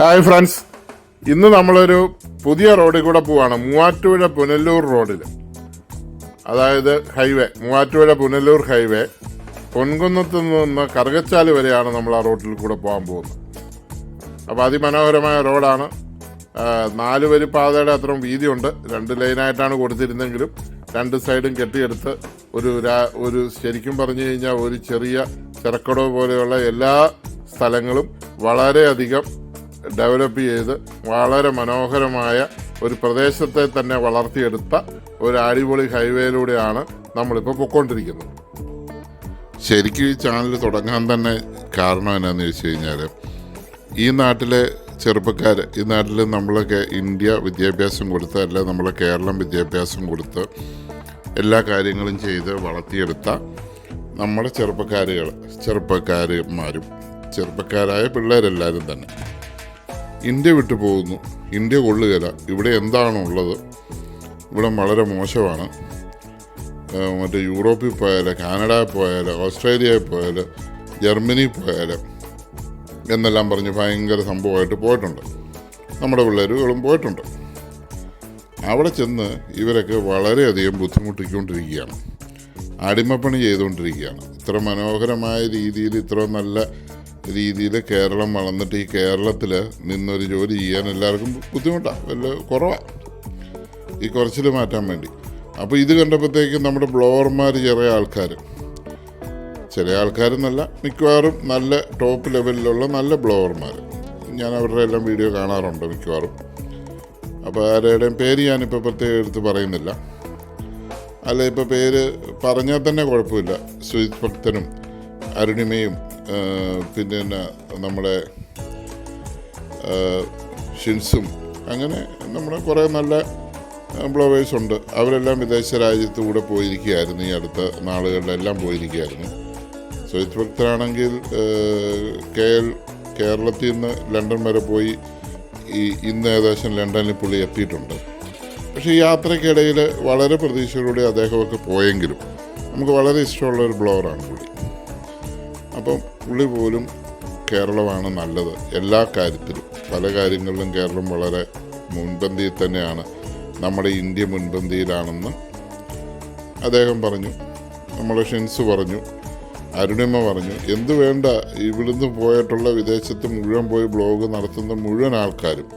Hi friends. ഇന്ന് നമ്മളൊരു പുതിയ റോഡിൽ കൂടെ പോവാണ്. മൂവാറ്റുപുഴ പുനലൂർ റോഡിൽ അതായത് ഹൈവേ. മൂവാറ്റുപുഴ പുനലൂർ ഹൈവേ. പൊൻകുന്നത്ത് നിന്ന് കറുകച്ചാൽ വരെയാണ് നമ്മൾ ആ റോഡിൽ കൂടെ പോകാൻ പോകുന്നത്. അപ്പോൾ അതിമനോഹരമായ റോഡാണ്. നാല് വരി പാതയുടെ അത്രയും വീതിയുണ്ട്. രണ്ട് ലൈനായിട്ടാണ് കൊടുത്തിരുന്നെങ്കിലും രണ്ട് സൈഡും കെട്ടിയെടുത്ത് ഒരു ഒരു ശരിക്കും പറഞ്ഞു കഴിഞ്ഞാൽ ഒരു ചെറിയ ചിറക്കടവ് പോലെയുള്ള എല്ലാ സ്ഥലങ്ങളും വളരെയധികം ഡെവലപ്പ് ചെയ്ത് വളരെ മനോഹരമായ ഒരു പ്രദേശത്തെ തന്നെ വളർത്തിയെടുത്ത ഒരു അടിപൊളി ഹൈവേയിലൂടെയാണ് നമ്മളിപ്പോൾ പൊയ്ക്കൊണ്ടിരിക്കുന്നത് ശരിക്കും ഈ ചാനൽ തുടങ്ങാൻ തന്നെ കാരണം എന്നാന്ന് ചോദിച്ചു കഴിഞ്ഞാൽ ഈ നാട്ടിലെ ചെറുപ്പക്കാർ ഈ നാട്ടിൽ നമ്മളൊക്കെ ഇന്ത്യ വിദ്യാഭ്യാസം കൊടുത്ത് അല്ല നമ്മളെ കേരളം വിദ്യാഭ്യാസം കൊടുത്ത് എല്ലാ കാര്യങ്ങളും ചെയ്ത് വളർത്തിയെടുത്ത നമ്മുടെ ചെറുപ്പക്കാരുകൾ ചെറുപ്പക്കാരന്മാരും ചെറുപ്പക്കാരായ പിള്ളേരെല്ലാവരും തന്നെ. ഇന്ത്യ വിട്ടു പോകുന്നു. ഇന്ത്യ കൊള്ളുകയില്ല ഇവിടെ എന്താണോ ഉള്ളത്? ഇവിടെ വളരെ മോശമാണ്. മറ്റേ യൂറോപ്പിൽ പോയാൽ കാനഡ പോയാൽ ഓസ്ട്രേലിയയിൽ പോയാൽ ജർമ്മനി പോയാൽ എന്നെല്ലാം പറഞ്ഞ് ഭയങ്കര സംഭവമായിട്ട് പോയിട്ടുണ്ട്. നമ്മുടെ പിള്ളേരുകളും പോയിട്ടുണ്ട്. അവിടെ ചെന്ന് ഇവരൊക്കെ വളരെയധികം ബുദ്ധിമുട്ടിക്കൊണ്ടിരിക്കുകയാണ്. അടിമപ്പണി ചെയ്തുകൊണ്ടിരിക്കുകയാണ്. ഇത്ര മനോഹരമായ രീതിയിൽ ഇത്ര നല്ല രീതിയിൽ കേരളം വളർന്നിട്ട് ഈ കേരളത്തിൽ നിന്നൊരു ജോലി ചെയ്യാൻ എല്ലാവർക്കും ബുദ്ധിമുട്ടാണ് വല്ല കുറവാണ് ഈ കുറച്ചിൽ മാറ്റാൻ വേണ്ടി. അപ്പോൾ ഇത് കണ്ടപ്പോഴത്തേക്കും നമ്മുടെ ബ്ലോവർമാർ ചെറിയ ആൾക്കാർ ചില ആൾക്കാരെന്നല്ല മിക്കവാറും നല്ല ടോപ്പ് ലെവലിലുള്ള നല്ല ബ്ലോവർമാർ. ഞാൻ അവരുടെ എല്ലാം വീഡിയോ കാണാറുണ്ട് മിക്കവാറും. അപ്പോൾ ആരുടെയും പേര് ഞാനിപ്പോൾ പ്രത്യേകം എടുത്ത് പറയുന്നില്ല. അല്ല ഇപ്പോൾ പേര് പറഞ്ഞാൽ തന്നെ കുഴപ്പമില്ല. സുജിത് ഭക്തനും അരുണിമയും പിന്നെ നമ്മുടെ ഷിൻസും അങ്ങനെ നമ്മുടെ കുറേ നല്ല എംപ്ലോയേഴ്സ് ഉണ്ട്. അവരെല്ലാം വിദേശ രാജ്യത്ത് കൂടെ പോയിരിക്കുകയായിരുന്നു. ഈ അടുത്ത നാളുകളിലെല്ലാം പോയിരിക്കുകയായിരുന്നു. സുജിത് ഭക്തനാണെങ്കിൽ കെ എൽ കേരളത്തിൽ നിന്ന് ലണ്ടൻ വരെ പോയി ഈ ഇന്ന് ഏകദേശം ലണ്ടനിൽ പുള്ളി എത്തിയിട്ടുണ്ട്. പക്ഷേ ഈ യാത്രയ്ക്കിടയിൽ വളരെ പ്രതീക്ഷയോടെ അദ്ദേഹമൊക്കെ പോയെങ്കിലും നമുക്ക് വളരെ ഇഷ്ടമുള്ള ഒരു ബ്ലോവറാണ് പുള്ളി. അപ്പം പുള്ളി പോലും കേരളമാണ് നല്ലത്. എല്ലാ കാര്യത്തിലും. പല കാര്യങ്ങളിലും കേരളം വളരെ മുൻപന്തിയിൽ തന്നെയാണ്. നമ്മുടെ ഇന്ത്യ മുൻപന്തിയിലാണെന്ന് അദ്ദേഹം പറഞ്ഞു. നമ്മളെ ഷിൻസ് പറഞ്ഞു. അരുണിമ പറഞ്ഞു. എന്തു വേണ്ട ഇവിടുന്ന് പോയിട്ടുള്ള വിദേശത്ത് മുഴുവൻ പോയി ബ്ലോഗ് നടത്തുന്ന മുഴുവൻ ആൾക്കാരും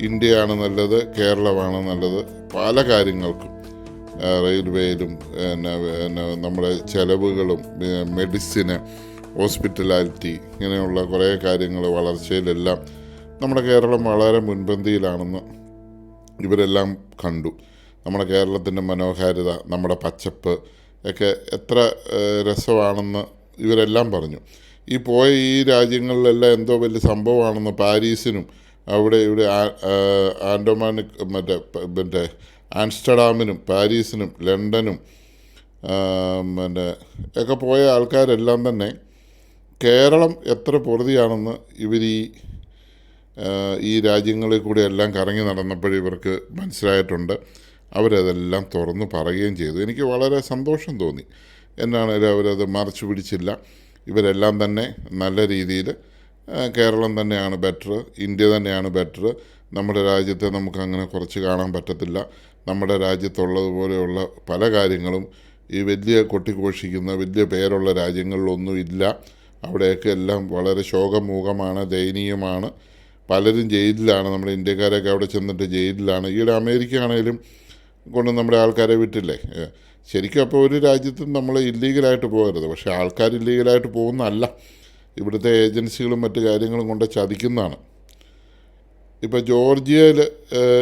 ഇന്ത്യയാണ് നല്ലത് കേരളമാണ് നല്ലത് പല കാര്യങ്ങൾക്കും. റെയിൽവേയിലും പിന്നെ പിന്നെ നമ്മുടെ ചിലവുകളും മെഡിസിന് ഹോസ്പിറ്റലാലിറ്റി ഇങ്ങനെയുള്ള കുറേ കാര്യങ്ങൾ വളർച്ചയിലെല്ലാം നമ്മുടെ കേരളം വളരെ മുൻപന്തിയിലാണെന്ന് ഇവരെല്ലാം കണ്ടു. നമ്മുടെ കേരളത്തിന്റെ മനോഹാരിത നമ്മുടെ പച്ചപ്പ് ഒക്കെ എത്ര രസമാണെന്ന് ഇവരെല്ലാം പറഞ്ഞു. ഈ പോയ ഈ രാജ്യങ്ങളിലെല്ലാം എന്തോ വലിയ സംഭവമാണെന്ന് പാരീസിനും അവിടെ ഇവിടെ ആൻഡോമാനിക് മറ്റേ മറ്റേ ആംസ്റ്റർഡാമിനും പാരീസിനും ലണ്ടനും പിന്നെ ഒക്കെ പോയ ആൾക്കാരെല്ലാം തന്നെ കേരളം എത്ര പൊറുതിയാണെന്ന് ഇവർ ഈ രാജ്യങ്ങളിൽ കൂടി എല്ലാം കറങ്ങി നടന്നപ്പോൾ ഇവർക്ക് മനസ്സിലായിട്ടുണ്ട്. അവരതെല്ലാം തുറന്നു പറയുകയും ചെയ്തു. എനിക്ക് വളരെ സന്തോഷം തോന്നി. എന്നാണേലും അവരത് മറച്ചു പിടിച്ചില്ല. ഇവരെല്ലാം തന്നെ നല്ല രീതിയിൽ കേരളം തന്നെയാണ് ബെറ്റർ ഇന്ത്യ തന്നെയാണ് ബെറ്റർ നമ്മുടെ രാജ്യത്തെ നമുക്ക് അങ്ങനെ കുറച്ച് കാണാൻ പറ്റത്തില്ല. നമ്മുടെ രാജ്യത്തുള്ളതുപോലെയുള്ള പല കാര്യങ്ങളും ഈ വലിയ കൊട്ടിഘോഷിക്കുന്ന വലിയ പേരുള്ള രാജ്യങ്ങളിലൊന്നും ഇല്ല അവിടെയൊക്കെ എല്ലാം വളരെ ശോകമൂകമാണ് ദയനീയമാണ്. പലരും ജയിലിലാണ് നമ്മുടെ ഇന്ത്യക്കാരൊക്കെ അവിടെ ചെന്നിട്ട് ജയിലിലാണ്. ഈയിടെ അമേരിക്ക ആണെങ്കിലും കൊണ്ട് നമ്മുടെ ആൾക്കാരെ വിട്ടില്ലേ? ശരിക്കും അപ്പോൾ ഒരു രാജ്യത്തും നമ്മൾ ഇല്ലീഗലായിട്ട് പോകരുത്. പക്ഷേ ആൾക്കാർ ഇല്ലീഗലായിട്ട് പോകുന്നതല്ല. ഇവിടുത്തെ ഏജൻസികളും മറ്റു കാര്യങ്ങളും കൊണ്ട് ചതിക്കുന്നതാണ്. ഇപ്പോൾ ജോർജിയയിൽ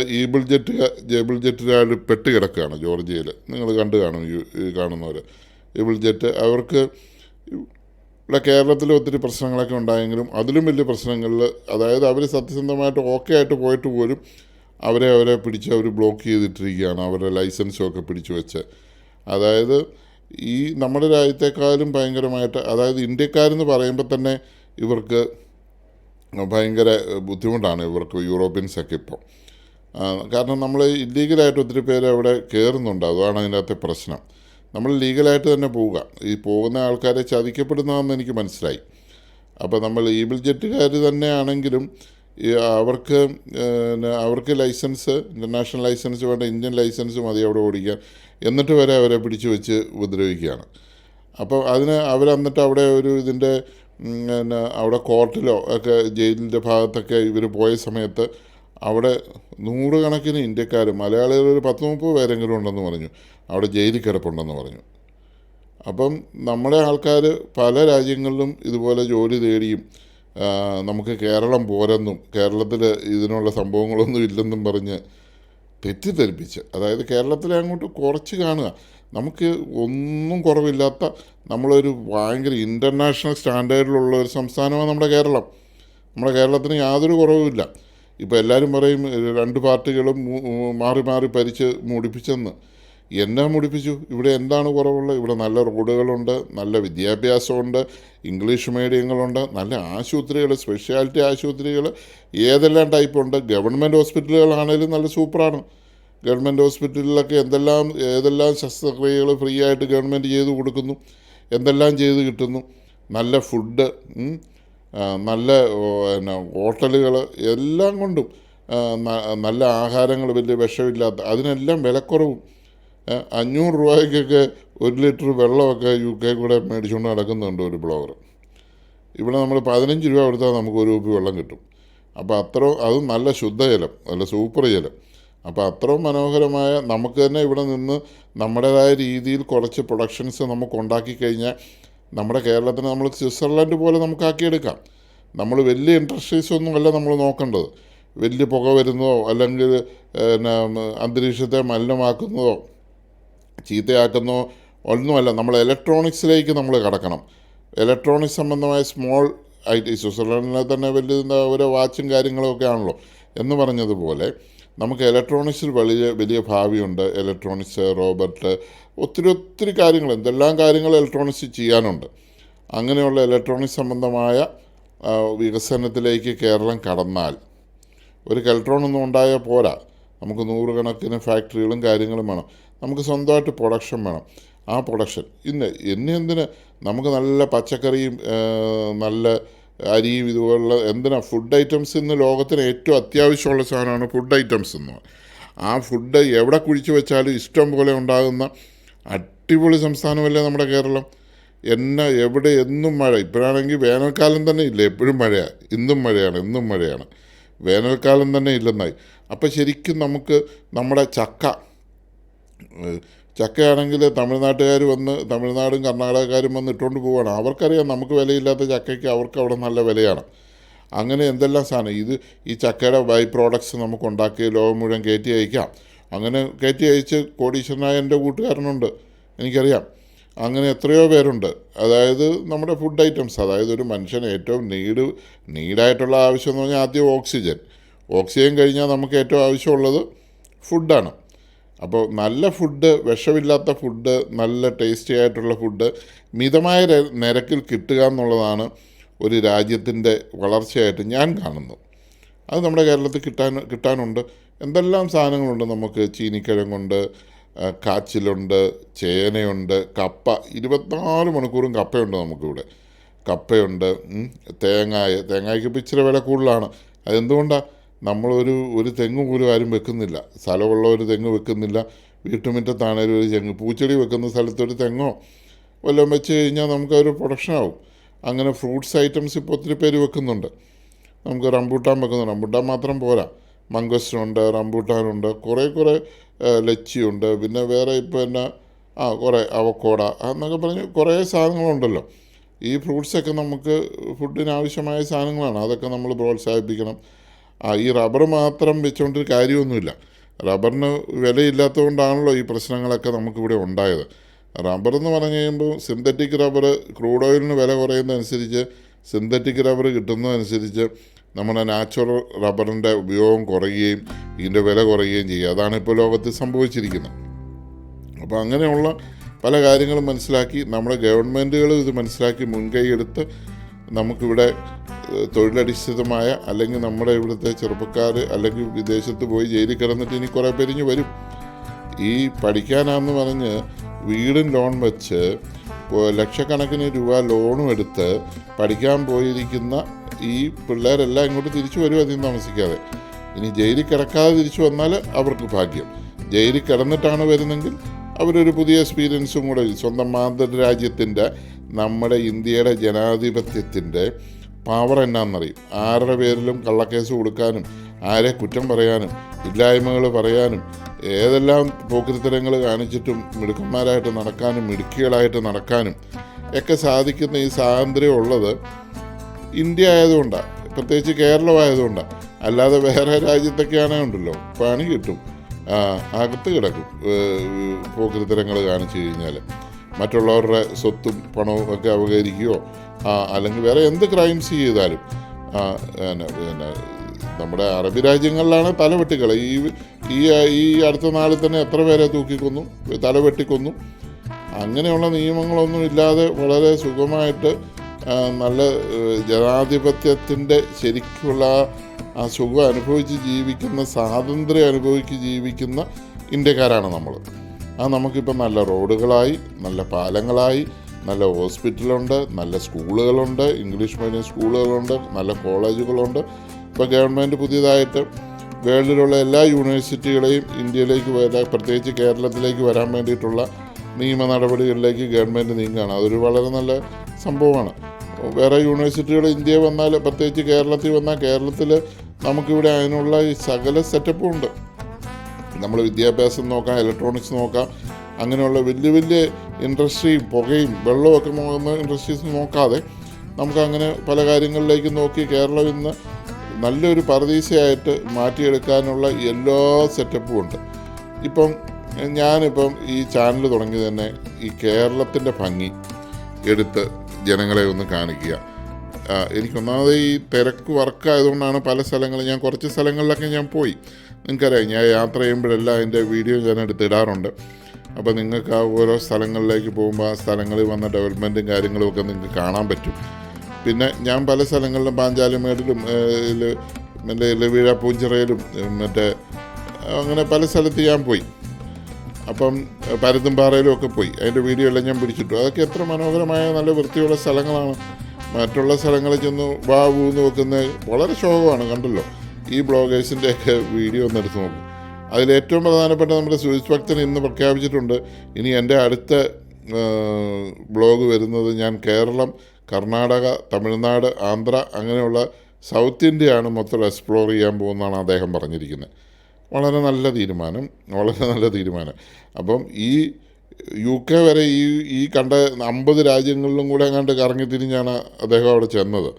ഈബിൾ ജെറ്റ് ജേബിൾ ജെറ്റുകാർ പെട്ട് കിടക്കുകയാണ് ജോർജിയയിൽ. നിങ്ങൾ കണ്ടു കാണും ഈ- കാണുന്നവർ ഈബിൾ ജെറ്റ് അവർക്ക് ഇവിടെ കേരളത്തിൽ ഒത്തിരി പ്രശ്നങ്ങളൊക്കെ ഉണ്ടായെങ്കിലും അതിലും വലിയ പ്രശ്നങ്ങളിൽ അതായത് അവർ സത്യസന്ധമായിട്ട് ഓക്കെ ആയിട്ട് പോയിട്ട് പോലും അവരെ അവരെ പിടിച്ച് അവർ ബ്ലോക്ക് ചെയ്തിട്ടിരിക്കുകയാണ്. അവരുടെ ലൈസൻസും ഒക്കെ പിടിച്ചു വെച്ച്. അതായത് ഈ നമ്മുടെ രാജ്യത്തെക്കാളും ഭയങ്കരമായിട്ട് അതായത് ഇന്ത്യക്കാരെന്ന് പറയുമ്പോൾ തന്നെ ഇവർക്ക് ഭയങ്കര ബുദ്ധിമുട്ടാണ് ഇവർക്ക് യൂറോപ്യൻസൊക്കെ ഇപ്പോൾ കാരണം നമ്മൾ ഇല്ലീഗലായിട്ട് ഒത്തിരി പേര് അവിടെ കയറുന്നുണ്ട് അതാണ് അതിന്റെ അകത്തെ പ്രശ്നം. നമ്മൾ ലീഗലായിട്ട് തന്നെ പോവുക. ഈ പോകുന്ന ആൾക്കാരെ ചതിക്കപ്പെടുന്നതെന്ന് എനിക്ക് മനസ്സിലായി. അപ്പോൾ നമ്മൾ ഈബിൾ ജെറ്റുകാർ തന്നെയാണെങ്കിലും ഈ അവർക്ക് അവർക്ക് ലൈസൻസ് ഇന്റർനാഷണൽ ലൈസൻസ് വേണ്ട ഇന്ത്യൻ ലൈസൻസ് മതി അവിടെ ഓടിക്കാൻ എന്നിട്ട് വരെ അവരെ പിടിച്ചു വെച്ച് ഉപദ്രവിക്കുകയാണ്. അപ്പോൾ അതിന് അവരന്നിട്ട് അവിടെ ഒരു ഇതിന്റെ പിന്നെ അവിടെ കോർട്ടിലോ ഒക്കെ ജയിലിന്റെ ഭാഗത്തൊക്കെ ഇവർ പോയ സമയത്ത് അവിടെ നൂറുകണക്കിന് ഇന്ത്യക്കാർ മലയാളികൾ ഒരു പത്ത് മുപ്പത് പേരെങ്കിലും ഉണ്ടെന്ന് പറഞ്ഞു. അവിടെ ജയിലിൽ കിടപ്പുണ്ടെന്ന് പറഞ്ഞു. അപ്പം നമ്മുടെ ആൾക്കാർ പല രാജ്യങ്ങളിലും ഇതുപോലെ ജോലി തേടിയും നമുക്ക് കേരളം പോരെന്നും കേരളത്തിൽ ഇതിനുള്ള സംഭവങ്ങളൊന്നും ഇല്ലെന്നും പറഞ്ഞ് തെറ്റിദ്ധരിപ്പിച്ച് അതായത് കേരളത്തിലെ അങ്ങോട്ട് കുറച്ച് കാണുക. നമുക്ക് ഒന്നും കുറവില്ലാത്ത നമ്മളൊരു ഭയങ്കര ഇന്റർനാഷണൽ സ്റ്റാൻഡേർഡിലുള്ള ഒരു സംസ്ഥാനമാണ് നമ്മുടെ കേരളം. നമ്മുടെ കേരളത്തിന് യാതൊരു കുറവുമില്ല. ഇപ്പോൾ എല്ലാവരും പറയും രണ്ട് പാർട്ടികളും മാറി മാറി ഭരിച്ച് മുടിപ്പിച്ചെന്ന്. എന്നാ മുടിപ്പിച്ചു? ഇവിടെ എന്താണ് കുറവുള്ളത്? ഇവിടെ നല്ല റോഡുകളുണ്ട് നല്ല വിദ്യാഭ്യാസമുണ്ട് ഇംഗ്ലീഷ് മീഡിയങ്ങളുണ്ട് നല്ല ആശുപത്രികൾ സ്പെഷ്യാലിറ്റി ആശുപത്രികൾ ഏതെല്ലാം ടൈപ്പുണ്ട് ഗവൺമെന്റ് ഹോസ്പിറ്റലുകളാണേലും നല്ല സൂപ്പറാണ് ഗവൺമെന്റ് ഹോസ്പിറ്റലിലൊക്കെ എന്തെല്ലാം ഏതെല്ലാം ശസ്ത്രക്രിയകൾ ഫ്രീ ആയിട്ട് ഗവൺമെന്റ് ചെയ്ത് കൊടുക്കുന്നു എന്തെല്ലാം ചെയ്ത് കിട്ടുന്നു നല്ല ഫുഡ് നല്ല പിന്നെ ഹോട്ടലുകൾ എല്ലാം കൊണ്ടും നല്ല ആഹാരങ്ങൾ വലിയ വിഷമില്ലാത്ത അതിനെല്ലാം വിലക്കുറവും. അഞ്ഞൂറ് രൂപയ്ക്കൊക്കെ ഒരു ലിറ്റർ വെള്ളമൊക്കെ യു കെ കൂടെ മേടിച്ചുകൊണ്ട് നടക്കുന്നുണ്ട് ഒരു ബ്ലോഗർ. ഇവിടെ നമ്മൾ പതിനഞ്ച് രൂപ കൊടുത്താൽ നമുക്ക് ഒരു കുപ്പി വെള്ളം കിട്ടും. അപ്പോൾ അത്ര അതും നല്ല ശുദ്ധജലം നല്ല സൂപ്പർ ജലം. അപ്പോൾ അത്രയും മനോഹരമായ നമുക്ക് തന്നെ ഇവിടെ നിന്ന് നമ്മുടേതായ രീതിയിൽ കുറച്ച് പ്രൊഡക്ഷൻസ് നമുക്ക് ഉണ്ടാക്കി കഴിഞ്ഞാൽ നമ്മുടെ കേരളത്തിന് നമ്മൾ സ്വിറ്റ്സർലൻഡ് പോലെ നമുക്ക് ആക്കിയെടുക്കാം. നമ്മൾ വലിയ ഇൻഡസ്ട്രീസ് ഒന്നും അല്ല നമ്മൾ നോക്കേണ്ടത്. വലിയ പുക വരുന്നതോ അല്ലെങ്കിൽ പിന്നെ അന്തരീക്ഷത്തെ മലിനമാക്കുന്നതോ ചീത്തയാക്കുന്നതോ ഒന്നുമല്ല. നമ്മൾ ഇലക്ട്രോണിക്സിലേക്ക് നമ്മൾ കടക്കണം. ഇലക്ട്രോണിക്സ് സംബന്ധമായ സ്മോൾ ഐ ടി സ്വിറ്റ്സർലൻഡിലെ തന്നെ വലിയ ഓരോ വാച്ചും കാര്യങ്ങളൊക്കെ ആണല്ലോ എന്ന് പറഞ്ഞതുപോലെ നമുക്ക് ഇലക്ട്രോണിക്സിൽ വലിയ വലിയ ഭാവിയുണ്ട്. ഇലക്ട്രോണിക്സ് റോബർട്ട് ഒത്തിരി ഒത്തിരി കാര്യങ്ങൾ എന്തെല്ലാം കാര്യങ്ങൾ ഇലക്ട്രോണിക്സ് ചെയ്യാനുണ്ട്. അങ്ങനെയുള്ള ഇലക്ട്രോണിക്സ് സംബന്ധമായ വികസനത്തിലേക്ക് കേരളം കടന്നാൽ ഒരു കെൽട്രോണൊന്നും ഉണ്ടായാൽ പോരാ. നമുക്ക് നൂറുകണക്കിന് ഫാക്ടറികളും കാര്യങ്ങളും വേണം. നമുക്ക് സ്വന്തമായിട്ട് പ്രൊഡക്ഷൻ വേണം. ആ പ്രൊഡക്ഷൻ ഇന്ന് എന്നെ എന്തിന്? നമുക്ക് നല്ല പച്ചക്കറിയും നല്ല അരിയും ഇതുപോലുള്ള എന്തിനാ ഫുഡ് ഐറ്റംസ് ഇന്ന് ലോകത്തിന് ഏറ്റവും അത്യാവശ്യമുള്ള സാധനമാണ് ഫുഡ് ഐറ്റംസ് എന്ന് ആ ഫുഡ് എവിടെ കുഴിച്ചു വെച്ചാലും ഇഷ്ടം പോലെ ഉണ്ടാകുന്ന അടിപൊളി സംസ്ഥാനമല്ലേ നമ്മുടെ കേരളം. എന്നെ എവിടെ എന്നും മഴ. ഇപ്പോഴാണെങ്കിൽ വേനൽക്കാലം തന്നെ ഇല്ല? എപ്പോഴും മഴയാണ് ഇന്നും മഴയാണ് ഇന്നും മഴയാണ്. വേനൽക്കാലം തന്നെ ഇല്ലെന്നായി. അപ്പോൾ ശരിക്കും നമുക്ക് നമ്മുടെ ചക്ക ചക്കയാണെങ്കിൽ തമിഴ്നാട്ടുകാർ വന്ന് തമിഴ്നാടും കർണാടകക്കാരും വന്ന് ഇട്ടുകൊണ്ട് പോവുകയാണ് അവർക്കറിയാം നമുക്ക് വിലയില്ലാത്ത ചക്കയ്ക്ക് അവർക്ക് അവിടെ നല്ല വിലയാണ്. അങ്ങനെ എന്തെല്ലാം സാധനം? ഇത് ഈ ചക്കയുടെ ബൈ പ്രോഡക്ട്സ് നമുക്ക് ഉണ്ടാക്കി ലോകം മുഴുവൻ കയറ്റി അയക്കാം. അങ്ങനെ കയറ്റി അയച്ച് കോടീശ്വരനായ എന്റെ കൂട്ടുകാരനുണ്ട് എനിക്കറിയാം. അങ്ങനെ എത്രയോ പേരുണ്ട്. അതായത് നമ്മുടെ ഫുഡ് ഐറ്റംസ് അതായത് ഒരു മനുഷ്യന് ഏറ്റവും നീഡ് നീഡായിട്ടുള്ള ആവശ്യം എന്ന് പറഞ്ഞാൽ ആദ്യം ഓക്സിജൻ ഓക്സിജൻ കഴിഞ്ഞാൽ നമുക്ക് ഏറ്റവും ആവശ്യമുള്ളത് ഫുഡാണ് അപ്പോൾ നല്ല ഫുഡ് വിഷമില്ലാത്ത ഫുഡ് നല്ല ടേസ്റ്റി ആയിട്ടുള്ള ഫുഡ് മിതമായ നിരക്കിൽ കിട്ടുക എന്നുള്ളതാണ് ഒരു രാജ്യത്തിന്റെ വളർച്ചയായിട്ട് ഞാൻ കാണുന്നു അത് നമ്മുടെ കേരളത്തിൽ കിട്ടാൻ കിട്ടാനുണ്ട്. എന്തെല്ലാം സാധനങ്ങളുണ്ട് നമുക്ക്? ചീനിക്കിഴങ്ങുണ്ട് കാച്ചിലുണ്ട് ചേനയുണ്ട് കപ്പ. ഇരുപത്തിനാല് മണിക്കൂറും കപ്പയുണ്ട് നമുക്കിവിടെ. കപ്പയുണ്ട് തേങ്ങായ തേങ്ങയ്ക്ക് ഇപ്പം ഇച്ചിരി വില കൂടുതലാണ്. അതെന്തുകൊണ്ടാണ് നമ്മളൊരു ഒരു തെങ്ങ് പോലും ആരും വെക്കുന്നില്ല. സ്ഥലമുള്ള ഒരു തെങ്ങ് വെക്കുന്നില്ല. വീട്ടുമുറ്റത്താണേലും ഒരു തെങ്ങ് പൂച്ചെടി വെക്കുന്ന സ്ഥലത്തൊരു തെങ്ങോ വല്ലതും വെച്ച് കഴിഞ്ഞാൽ നമുക്കൊരു പ്രൊഡക്ഷൻ ആവും. അങ്ങനെ ഫ്രൂട്ട്സ് ഐറ്റംസ് ഇപ്പോൾ ഒത്തിരി പേര് വെക്കുന്നുണ്ട്. നമുക്ക് റംബൂട്ടാൻ വെക്കുന്നു റംബൂട്ടാൻ മാത്രം പോരാ. മംഗസ്റ്റുണ്ട് റംബൂട്ടാനുണ്ട് കുറേ കുറേ ലച്ചിയുണ്ട് പിന്നെ വേറെ ഇപ്പോൾ തന്നെ ആ കുറേ അവക്കോട എന്നൊക്കെ പറഞ്ഞ് കുറേ സാധനങ്ങളുണ്ടല്ലോ. ഈ ഫ്രൂട്ട്സൊക്കെ നമുക്ക് ഫുഡിന് ആവശ്യമായ സാധനങ്ങളാണ്. അതൊക്കെ നമ്മൾ പ്രോത്സാഹിപ്പിക്കണം. ഈ റബ്ബർ മാത്രം വെച്ചുകൊണ്ടൊരു കാര്യമൊന്നുമില്ല. റബ്ബറിന് വിലയില്ലാത്തതുകൊണ്ടാണല്ലോ ഈ പ്രശ്നങ്ങളൊക്കെ നമുക്കിവിടെ ഉണ്ടായത്. റബ്ബർ എന്ന് പറഞ്ഞു കഴിയുമ്പോൾ സിന്തറ്റിക് റബ്ബർ ക്രൂഡ് ഓയിലിന് വില കുറയുന്നതനുസരിച്ച് സിന്തറ്റിക് റബ്ബർ കിട്ടുന്നതനുസരിച്ച് നമ്മുടെ നാച്ചുറൽ റബ്ബറിന്റെ ഉപയോഗം കുറയുകയും ഇതിന്റെ വില കുറയുകയും ചെയ്യുക. അതാണ് ഇപ്പോൾ ലോകത്ത് സംഭവിച്ചിരിക്കുന്നത്. അപ്പോൾ അങ്ങനെയുള്ള പല കാര്യങ്ങളും മനസ്സിലാക്കി നമ്മുടെ ഗവൺമെന്റുകളും ഇത് മനസ്സിലാക്കി മുൻകൈ എടുത്ത് നമുക്കിവിടെ തൊഴിലധിഷ്ഠിതമായ അല്ലെങ്കിൽ നമ്മുടെ ഇവിടുത്തെ ചെറുപ്പക്കാർ അല്ലെങ്കിൽ വിദേശത്ത് പോയി ജയിലിൽ കിടന്നിട്ട് ഇനി കുറേ പേരിഞ്ഞ് വരും. ഈ പഠിക്കാനാന്ന് പറഞ്ഞ് വീടും ലോൺ വെച്ച് ലക്ഷക്കണക്കിന് രൂപ ലോണും എടുത്ത് പഠിക്കാൻ പോയിരിക്കുന്ന ഈ പിള്ളേരെല്ലാം ഇങ്ങോട്ട് തിരിച്ചു വരും അധികം താമസിക്കാതെ. ഇനി ജയിലിൽ കിടക്കാതെ തിരിച്ചു വന്നാൽ അവർക്ക് ഭാഗ്യം. ജയിലിൽ കിടന്നിട്ടാണ് വരുന്നെങ്കിൽ അവരൊരു പുതിയ എക്സ്പീരിയൻസും കൂടെ സ്വന്തം മാതൃരാജ്യത്തിന്റെ നമ്മുടെ ഇന്ത്യയുടെ ജനാധിപത്യത്തിന്റെ പവർ എന്നാണെന്നറിയും ആരുടെ പേരിലും കള്ളക്കേസ് കൊടുക്കാനും ആരെ കുറ്റം പറയാനും ഇല്ലായ്മകൾ പറയാനും ഏതെല്ലാം പോക്കിരിത്തരങ്ങൾ കാണിച്ചിട്ടും മിടുക്കന്മാരായിട്ട് നടക്കാനും മിടുക്കികളായിട്ട് നടക്കാനും ഒക്കെ സാധിക്കുന്ന ഈ സ്വാതന്ത്ര്യം ഉള്ളത് ഇന്ത്യ ആയതുകൊണ്ടാണ് പ്രത്യേകിച്ച് കേരളമായതുകൊണ്ടാണ് അല്ലാതെ വേറെ രാജ്യത്തൊക്കെയാണേ ഉണ്ടല്ലോ. പണി കിട്ടും. അകത്ത് കിടക്കും പോക്കിരിത്തരങ്ങൾ കാണിച്ചു കഴിഞ്ഞാൽ മറ്റുള്ളവരുടെ സ്വത്തും പണവും ഒക്കെ അപകരിക്കുകയോ അല്ലെങ്കിൽ വേറെ എന്ത് ക്രൈംസ് ചെയ്താലും പിന്നെ നമ്മുടെ അറബി രാജ്യങ്ങളിലാണ് തലവെട്ടികൾ ഈ ഈ ഈ അടുത്ത നാളിൽ തന്നെ എത്ര പേരെ തൂക്കിക്കൊന്നു തലവെട്ടിക്കൊന്നു അങ്ങനെയുള്ള നിയമങ്ങളൊന്നും ഇല്ലാതെ വളരെ സുഖമായിട്ട് നല്ല ജനാധിപത്യത്തിന്റെ ശരിക്കുള്ള ആ സുഖം അനുഭവിച്ച് ജീവിക്കുന്ന സ്വാതന്ത്ര്യം അനുഭവിച്ച് ജീവിക്കുന്ന ഇന്ത്യക്കാരാണ് നമ്മൾ ആ നമുക്കിപ്പോൾ നല്ല റോഡുകളായി നല്ല പാലങ്ങളായി നല്ല ഹോസ്പിറ്റലുണ്ട് നല്ല സ്കൂളുകളുണ്ട് ഇംഗ്ലീഷ് മീഡിയം സ്കൂളുകളുണ്ട് നല്ല കോളേജുകളുണ്ട്. ഇപ്പോൾ ഗവൺമെന്റ് പുതിയതായിട്ട് വേൾഡിലുള്ള എല്ലാ യൂണിവേഴ്സിറ്റികളെയും ഇന്ത്യയിലേക്ക് വരാൻ പ്രത്യേകിച്ച് കേരളത്തിലേക്ക് വരാൻ വേണ്ടിയിട്ടുള്ള നിയമ നടപടികളിലേക്ക് ഗവൺമെന്റ് നീങ്ങുകയാണ്. അതൊരു വളരെ നല്ല സംഭവമാണ്. വേറെ യൂണിവേഴ്സിറ്റികൾ ഇന്ത്യ വന്നാൽ പ്രത്യേകിച്ച് കേരളത്തിൽ വന്നാൽ കേരളത്തിൽ നമുക്കിവിടെ അതിനുള്ള ഈ സകല സെറ്റപ്പും ഉണ്ട്. നമ്മൾ വിദ്യാഭ്യാസം നോക്കാം ഇലക്ട്രോണിക്സ് നോക്കാം അങ്ങനെയുള്ള വലിയ വലിയ ഇൻഡസ്ട്രിയും പുകയും വെള്ളമൊക്കെ നോക്കുന്ന ഇൻഡസ്ട്രീസ് നോക്കാതെ നമുക്കങ്ങനെ പല കാര്യങ്ങളിലേക്ക് നോക്കി കേരളം ഇന്ന് നല്ലൊരു പരദീസയായിട്ട് മാറ്റിയെടുക്കാനുള്ള എല്ലാ സെറ്റപ്പും ഉണ്ട്. ഇപ്പം ഞാനിപ്പം ഈ ചാനൽ തുടങ്ങി തന്നെ ഈ കേരളത്തിന്റെ ഭംഗി എടുത്ത് ജനങ്ങളെ ഒന്ന് കാണിക്കുക. എനിക്കൊന്നാമത് ഈ തിരക്ക് വർക്കായതുകൊണ്ടാണ് പല സ്ഥലങ്ങളിൽ ഞാൻ കുറച്ച് സ്ഥലങ്ങളിലൊക്കെ ഞാൻ പോയി. നിങ്ങൾക്കറിയാം ഞാൻ യാത്ര ചെയ്യുമ്പോഴെല്ലാം അതിന്റെ വീഡിയോ ഞാൻ എടുത്തിടാറുണ്ട് അപ്പോൾ നിങ്ങൾക്ക് ആ ഓരോ സ്ഥലങ്ങളിലേക്ക് പോകുമ്പോൾ ആ സ്ഥലങ്ങളിൽ വന്ന ഡെവലപ്മെന്റും കാര്യങ്ങളും ഒക്കെ നിങ്ങൾക്ക് കാണാൻ പറ്റും. പിന്നെ ഞാൻ പല സ്ഥലങ്ങളിലും പാഞ്ചാലിമേടിലും മറ്റേ ലവീഴ പൂഞ്ചിറയിലും മറ്റേ അങ്ങനെ പല സ്ഥലത്ത് ഞാൻ പോയി. അപ്പം പരുത്തുംപാറയിലും ഒക്കെ പോയി. അതിന്റെ വീഡിയോ എല്ലാം ഞാൻ പിടിച്ചിട്ടു. അതൊക്കെ എത്ര മനോഹരമായ നല്ല വൃത്തിയുള്ള സ്ഥലങ്ങളാണ്. മറ്റുള്ള സ്ഥലങ്ങളിൽ ചെന്ന് വാ ഊന്ന് വെക്കുന്ന വളരെ ശോകമാണ് കണ്ടല്ലോ. ഈ ബ്ലോഗേഴ്സിന്റെയൊക്കെ വീഡിയോ ഒന്ന് എടുത്ത് നോക്കും. അതിലേറ്റവും പ്രധാനപ്പെട്ട നമ്മുടെ സുരേഷ് ഭക്തൻ ഇന്ന് പ്രഖ്യാപിച്ചിട്ടുണ്ട്. ഇനി എന്റെ അടുത്ത ബ്ലോഗ് വരുന്നത് ഞാൻ കേരളം കർണാടക തമിഴ്നാട് ആന്ധ്ര അങ്ങനെയുള്ള സൗത്ത് ഇന്ത്യയാണ് മൊത്തം എക്സ്പ്ലോർ ചെയ്യാൻ പോകുന്നതാണ് അദ്ദേഹം പറഞ്ഞിരിക്കുന്നത്. വളരെ നല്ല തീരുമാനം വളരെ നല്ല തീരുമാനം. അപ്പം ഈ യു കെ വരെ ഈ ഈ കണ്ട അമ്പത് രാജ്യങ്ങളിലും കൂടെ കറങ്ങി തിരിഞ്ഞാണ് അദ്ദേഹം അവിടെ ചെന്നത്.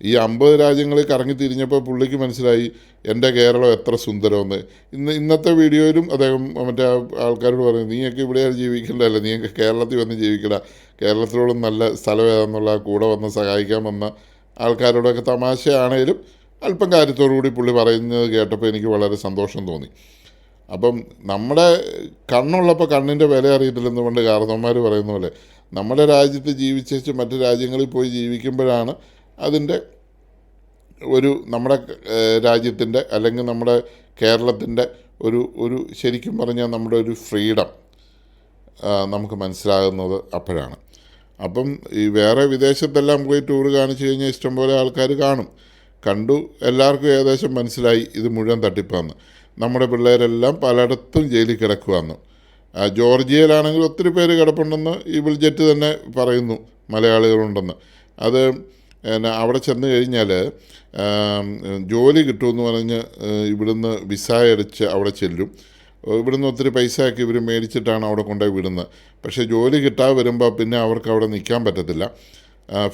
ഈ അമ്പത് രാജ്യങ്ങളിൽ കറങ്ങി തിരിഞ്ഞപ്പോൾ പുള്ളിക്ക് മനസ്സിലായി എന്റെ കേരളം എത്ര സുന്ദരമെന്ന്. ഇന്ന് ഇന്നത്തെ വീഡിയോയിലും അദ്ദേഹം മറ്റേ ആൾക്കാരോട് പറഞ്ഞു നീയൊക്കെ ഇവിടെയാണ് ജീവിക്കേണ്ടതല്ല? നീയൊക്കെ കേരളത്തിൽ വന്ന് ജീവിക്കട. കേരളത്തിലോടും നല്ല സ്ഥലം ഏതാണെന്നുള്ള കൂടെ വന്ന് സഹായിക്കാൻ വന്ന ആൾക്കാരോടൊക്കെ തമാശയാണേലും അല്പം കാര്യത്തോടുകൂടി പുള്ളി പറയുന്നത് കേട്ടപ്പോൾ എനിക്ക് വളരെ സന്തോഷം തോന്നി. അപ്പം നമ്മുടെ കണ്ണുള്ളപ്പോൾ കണ്ണിന്റെ വില അറിയത്തില്ലെന്ന് പണ്ട് കാരണവന്മാർ പറയുന്ന പോലെ നമ്മുടെ രാജ്യത്ത് ജീവിച്ചേച്ച് മറ്റു രാജ്യങ്ങളിൽ പോയി ജീവിക്കുമ്പോഴാണ് അതിന്റെ ഒരു നമ്മുടെ രാജ്യത്തിന്റെ അല്ലെങ്കിൽ നമ്മുടെ കേരളത്തിന്റെ ഒരു ഒരു ശരിക്കും പറഞ്ഞാൽ നമ്മുടെ ഒരു ഫ്രീഡം നമുക്ക് മനസ്സിലാകുന്നത് അപ്പോഴാണ്. അപ്പം ഈ വേറെ വിദേശത്തെല്ലാം പോയി ടൂർ കാണിച്ചു കഴിഞ്ഞാൽ ഇഷ്ടംപോലെ ആൾക്കാർ കാണും. കണ്ടു എല്ലാവർക്കും ഏകദേശം മനസ്സിലായി ഇത് മുഴുവൻ തട്ടിപ്പാന്ന്. നമ്മുടെ പിള്ളേരെല്ലാം പലയിടത്തും ജയിലിൽ കിടക്കുവാന്ന്. ജോർജിയയിലാണെങ്കിൽ ഒത്തിരി പേര് കിടപ്പുണ്ടെന്ന് ഈ ബിൽജറ്റ് തന്നെ പറയുന്നു മലയാളികളുണ്ടെന്ന്. അത് പിന്നെ അവിടെ ചെന്ന് കഴിഞ്ഞാൽ ജോലി കിട്ടുമെന്ന് പറഞ്ഞ് ഇവിടുന്ന് വിസ അടിച്ച് അവിടെ ചെല്ലും. ഇവിടുന്ന് ഒത്തിരി പൈസ ആക്കി ഇവർ മേടിച്ചിട്ടാണ് അവിടെ കൊണ്ടുപോയി വിടുന്നത്. പക്ഷേ ജോലി കിട്ടാതെ വരുമ്പോൾ പിന്നെ അവർക്ക് അവിടെ നിൽക്കാൻ പറ്റത്തില്ല.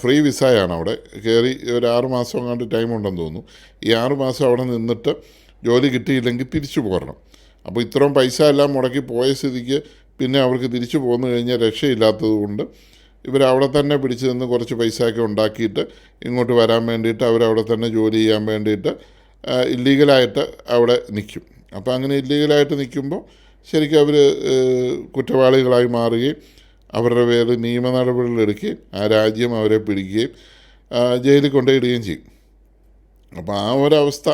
ഫ്രീ വിസയാണ് അവിടെ. കയറി ഒരു ആറ് മാസം എങ്ങാണ്ട് ടൈം ഉണ്ടെന്ന് തോന്നുന്നു. ഈ ആറ് മാസം അവിടെ നിന്നിട്ട് ജോലി കിട്ടിയില്ലെങ്കിൽ തിരിച്ചു പോരണം. അപ്പോൾ ഇത്രയും പൈസ എല്ലാം മുടക്കി പോയ സ്ഥിതിക്ക് പിന്നെ അവർക്ക് തിരിച്ചു പോന്നു കഴിഞ്ഞാൽ രക്ഷയില്ലാത്തത് കൊണ്ട് ഇവരവിടെ തന്നെ പിടിച്ചു നിന്ന് കുറച്ച് പൈസയൊക്കെ ഉണ്ടാക്കിയിട്ട് ഇങ്ങോട്ട് വരാൻ വേണ്ടിയിട്ട് അവരവിടെ തന്നെ ജോലി ചെയ്യാൻ വേണ്ടിയിട്ട് ഇല്ലീഗലായിട്ട് അവിടെ നിൽക്കും. അപ്പോൾ അങ്ങനെ ഇല്ലീഗലായിട്ട് നിൽക്കുമ്പോൾ ശരിക്കും അവർ കുറ്റവാളികളായി മാറുകയും അവരുടെ പേരിൽ നിയമ നടപടികളെടുക്കുകയും ആ രാജ്യം അവരെ പിടിക്കുകയും ജയിലിൽ കൊണ്ടുപോയിടുകയും ചെയ്യും. അപ്പോൾ ആ ഒരവസ്ഥ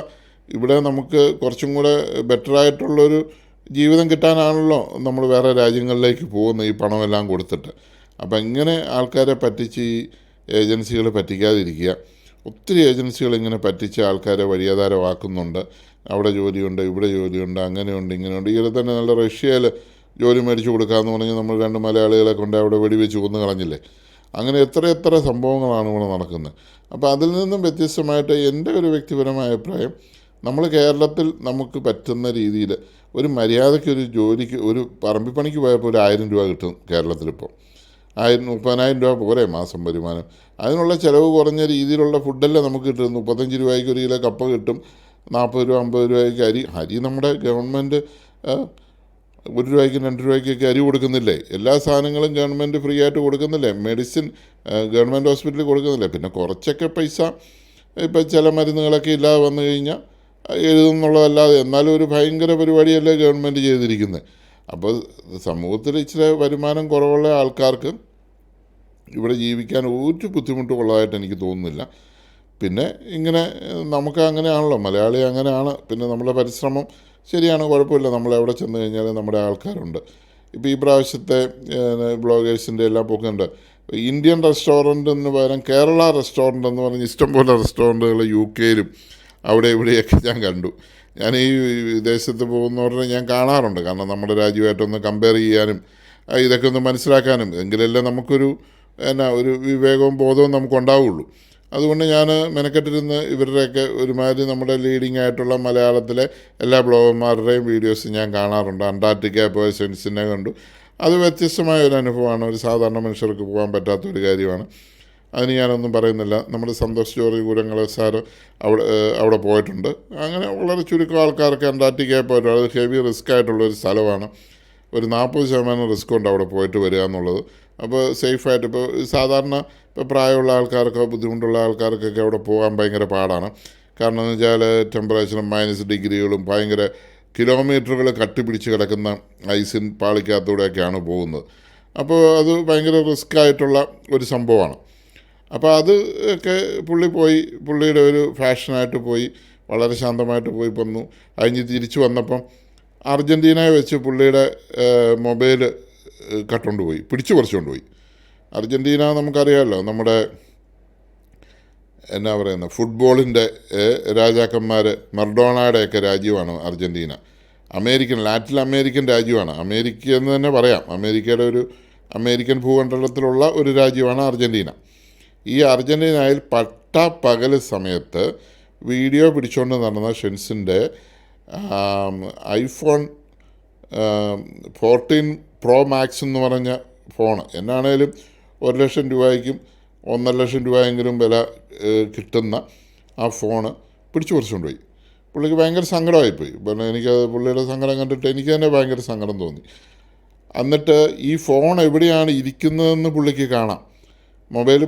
ഇവിടെ നമുക്ക് കുറച്ചും കൂടെ ബെറ്ററായിട്ടുള്ളൊരു ജീവിതം കിട്ടാനാണല്ലോ നമ്മൾ വേറെ രാജ്യങ്ങളിലേക്ക് പോകുന്നത് ഈ പണമെല്ലാം കൊടുത്തിട്ട്. അപ്പം ഇങ്ങനെ ആൾക്കാരെ പറ്റിച്ച് ഈ ഏജൻസികൾ പറ്റിക്കാതിരിക്കുക? ഒത്തിരി ഏജൻസികൾ ഇങ്ങനെ പറ്റിച്ച് ആൾക്കാരെ വഴിയാധാരമാക്കുന്നുണ്ട് അവിടെ ജോലിയുണ്ട് ഇവിടെ ജോലിയുണ്ട് അങ്ങനെയുണ്ട് ഇങ്ങനെയുണ്ട്. ഈയിടെ തന്നെ നല്ല റഷ്യയിൽ ജോലി മേടിച്ചു കൊടുക്കാമെന്ന് പറഞ്ഞ് നമ്മൾ രണ്ട് മലയാളികളെ കൊണ്ട് അവിടെ വെടിവെച്ച് കൊന്നു കളഞ്ഞില്ലേ? അങ്ങനെ എത്ര എത്ര സംഭവങ്ങളാണ് ഇവിടെ നടക്കുന്നത്. അപ്പോൾ അതിൽ നിന്നും വ്യത്യസ്തമായിട്ട് എന്റെ ഒരു വ്യക്തിപരമായ അഭിപ്രായം നമ്മൾ കേരളത്തിൽ നമുക്ക് പറ്റുന്ന രീതിയിൽ ഒരു മര്യാദയ്ക്ക് ഒരു ജോലിക്ക് ഒരു പറമ്പിപ്പണിക്ക് പോയപ്പോൾ ഒരു ആയിരം രൂപ കിട്ടും കേരളത്തിലിപ്പോൾ. ആയിരം മുപ്പതിനായിരം രൂപ പോരെ മാസം വരുമാനം. അതിനുള്ള ചിലവ് കുറഞ്ഞ രീതിയിലുള്ള ഫുഡല്ലേ നമുക്ക് കിട്ടും മുപ്പത്തഞ്ച് രൂപയ്ക്ക് ഒരു കിലോ കപ്പ കിട്ടും. നാൽപ്പത് രൂപ അമ്പത് രൂപയ്ക്ക് അരി. അരി നമ്മുടെ ഗവൺമെന്റ് ഒരു രൂപയ്ക്കും രണ്ട് രൂപയ്ക്കൊക്കെ അരി കൊടുക്കുന്നില്ലേ? എല്ലാ സാധനങ്ങളും ഗവൺമെന്റ് ഫ്രീ ആയിട്ട് കൊടുക്കുന്നില്ലേ? മെഡിസിൻ ഗവൺമെന്റ് ഹോസ്പിറ്റലിൽ കൊടുക്കുന്നില്ലേ? പിന്നെ കുറച്ചൊക്കെ പൈസ ഇപ്പം ചില മരുന്നുകളൊക്കെ ഇല്ലാതെ വന്നു കഴിഞ്ഞാൽ എഴുതുന്നുള്ളതല്ലാതെ എന്നാലും ഒരു ഭയങ്കര പരിപാടിയല്ലേ ഗവൺമെന്റ് ചെയ്തിരിക്കുന്നത്. അപ്പോൾ സമൂഹത്തിൽ ഇച്ചിരി വരുമാനം കുറവുള്ള ആൾക്കാർക്ക് ഇവിടെ ജീവിക്കാൻ ഒരു ബുദ്ധിമുട്ടും ഉള്ളതായിട്ട് എനിക്ക് തോന്നുന്നില്ല. പിന്നെ ഇങ്ങനെ നമുക്ക് അങ്ങനെയാണല്ലോ മലയാളി അങ്ങനെയാണ് പിന്നെ നമ്മുടെ പരിശ്രമം ശരിയാണ് കുഴപ്പമില്ല നമ്മൾ എവിടെ ചെന്ന് കഴിഞ്ഞാലും നമ്മുടെ ആൾക്കാരുണ്ട്. ഇപ്പോൾ ഈ പ്രാവശ്യത്തെ ബ്ലോഗേഴ്സിന്റെ എല്ലാം പൊക്കുന്നുണ്ട് ഇന്ത്യൻ റെസ്റ്റോറന്റ് എന്ന് പകരം കേരള റെസ്റ്റോറന്റ് എന്ന് പറഞ്ഞ് ഇഷ്ടംപോലെ റെസ്റ്റോറന്റുകൾ യു കെയിലും അവിടെ ഇവിടെയൊക്കെ ഞാൻ കണ്ടു. ഞാൻ ഈ വിദേശത്ത് പോകുന്നവരെ ഞാൻ കാണാറുണ്ട്. കാരണം നമ്മുടെ രാജ്യമായിട്ടൊന്ന് കമ്പയർ ചെയ്യാനും ഇതൊക്കെ ഒന്ന് മനസ്സിലാക്കാനും എങ്കിലല്ലേ നമുക്കൊരു എന്നാ ഒരു വിവേകവും ബോധവും നമുക്കുണ്ടാവുള്ളൂ. അതുകൊണ്ട് ഞാൻ മെനക്കെട്ടിരുന്ന് ഇവരുടെയൊക്കെ ഒരുമാതിരി നമ്മുടെ ലീഡിങ് ആയിട്ടുള്ള മലയാളത്തിലെ എല്ലാ ബ്ലോഗർമാരുടെയും വീഡിയോസ് ഞാൻ കാണാറുണ്ട്. അന്റാർട്ടിക്ക പോയ സെൻസിനെ കണ്ടു. അത് വ്യത്യസ്തമായ ഒരു അനുഭവമാണ്. ഒരു സാധാരണ മനുഷ്യർക്ക് പോകാൻ പറ്റാത്ത ഒരു കാര്യമാണ്. അതിന് ഞാനൊന്നും പറയുന്നില്ല. നമ്മുടെ സന്തോഷ് ജോറി കൂരങ്ങളെ സാറ് അവിടെ അവിടെ പോയിട്ടുണ്ട്. അങ്ങനെ വളരെ ചുരുക്കം ആൾക്കാർക്ക് അന്റാർട്ടിക്കയിൽ പോയിട്ടുണ്ട്. അത് ഹെവി റിസ്ക് ആയിട്ടുള്ള ഒരു സ്ഥലമാണ്. ഒരു നാൽപ്പത് ശതമാനം റിസ്ക് ഉണ്ട് അവിടെ പോയിട്ട് വരിക എന്നുള്ളത്. അപ്പോൾ സേഫായിട്ട് ഇപ്പോൾ സാധാരണ ഇപ്പോൾ പ്രായമുള്ള ആൾക്കാർക്കോ ബുദ്ധിമുട്ടുള്ള ആൾക്കാർക്കൊക്കെ അവിടെ പോകാൻ ഭയങ്കര പാടാണ്. കാരണം എന്ന് വെച്ചാൽ ടെമ്പറേച്ചറും മൈനസ് ഡിഗ്രികളും ഭയങ്കര കിലോമീറ്ററുകൾ കട്ടിപ്പിടിച്ച് കിടക്കുന്ന ഐസിൻ പാളിക്കകത്തൂടെയൊക്കെയാണ് പോകുന്നത്. അപ്പോൾ അത് ഭയങ്കര റിസ്ക് ആയിട്ടുള്ള ഒരു സംഭവമാണ്. അപ്പോൾ അത് ഒക്കെ പുള്ളി പോയി പുള്ളിയുടെ ഒരു ഫാഷനായിട്ട് പോയി വളരെ ശാന്തമായിട്ട് പോയി വന്നു. കഴിഞ്ഞ് തിരിച്ചു വന്നപ്പം അർജന്റീനയെ വെച്ച് പുള്ളിയുടെ മൊബൈൽ കട്ടുകൊണ്ട് പോയി പിടിച്ചു പറിച്ചുകൊണ്ട് പോയി അർജന്റീന നമുക്കറിയാമല്ലോ നമ്മുടെ എന്നാ പറയുന്നത് ഫുട്ബോളിന്റെ രാജാക്കന്മാർ മർഡോണയുടെയൊക്കെ രാജ്യമാണ് അർജന്റീന അമേരിക്കൻ ലാറ്റിൻ അമേരിക്കൻ രാജ്യമാണ്. അമേരിക്ക എന്ന് തന്നെ പറയാം. അമേരിക്കയുടെ ഒരു അമേരിക്കൻ ഭൂഖണ്ഡത്തിലുള്ള ഒരു രാജ്യമാണ് അർജന്റീന ഈ അർജന്റീനയിൽ പട്ട പകൽ സമയത്ത് വീഡിയോ പിടിച്ചുകൊണ്ട് നടന്ന ഷെൻസിന്റെ ഐഫോൺ ഫോർട്ടീൻ പ്രോ മാക്സ് എന്ന് പറഞ്ഞ ഫോൺ എന്നാണേലും ഒരു ലക്ഷം രൂപയ്ക്കും ഒന്നര ലക്ഷം രൂപയെങ്കിലും വില കിട്ടുന്ന ആ ഫോണ് പിടിച്ചു പറിച്ചുകൊണ്ട് പുള്ളിക്ക് ഭയങ്കര സങ്കടമായിപ്പോയി. പിന്നെ എനിക്ക് പുള്ളിയുടെ സങ്കടം കണ്ടിട്ട് എനിക്ക് തന്നെ ഭയങ്കര സങ്കടം തോന്നി. എന്നിട്ട് ഈ ഫോൺ എവിടെയാണ് ഇരിക്കുന്നതെന്ന് പുള്ളിക്ക് കാണാം. മൊബൈൽ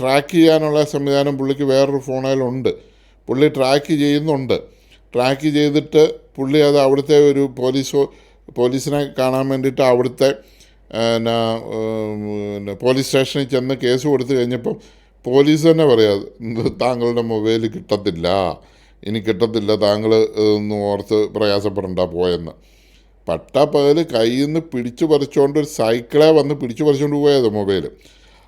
ട്രാക്ക് ചെയ്യാനുള്ള സംവിധാനം പുള്ളിക്ക് വേറൊരു ഫോണിലുണ്ട്. പുള്ളി ട്രാക്ക് ചെയ്യുന്നുണ്ട്. ട്രാക്ക് ചെയ്തിട്ട് പുള്ളി അത് അവിടുത്തെ ഒരു പോലീസ് പോലീസിനെ കാണാൻ വേണ്ടിയിട്ട് അവിടുത്തെ പിന്നെ പോലീസ് സ്റ്റേഷനിൽ ചെന്ന് കേസ് കൊടുത്തു കഴിഞ്ഞപ്പം പോലീസ് തന്നെ പറയാം താങ്കളുടെ മൊബൈൽ കിട്ടത്തില്ല. ഇനി കിട്ടത്തില്ല താങ്കൾ ഒന്ന് ഓർത്ത് പ്രയാസപ്പെടണ്ട പോയെന്ന്. പട്ടാപ്പകൽ കയ്യിൽ നിന്ന് പിടിച്ചു പറിച്ചുകൊണ്ട് ഒരു സൈക്കിളെ വന്ന് പിടിച്ചു പറിച്ചുകൊണ്ട് പോയത് മൊബൈൽ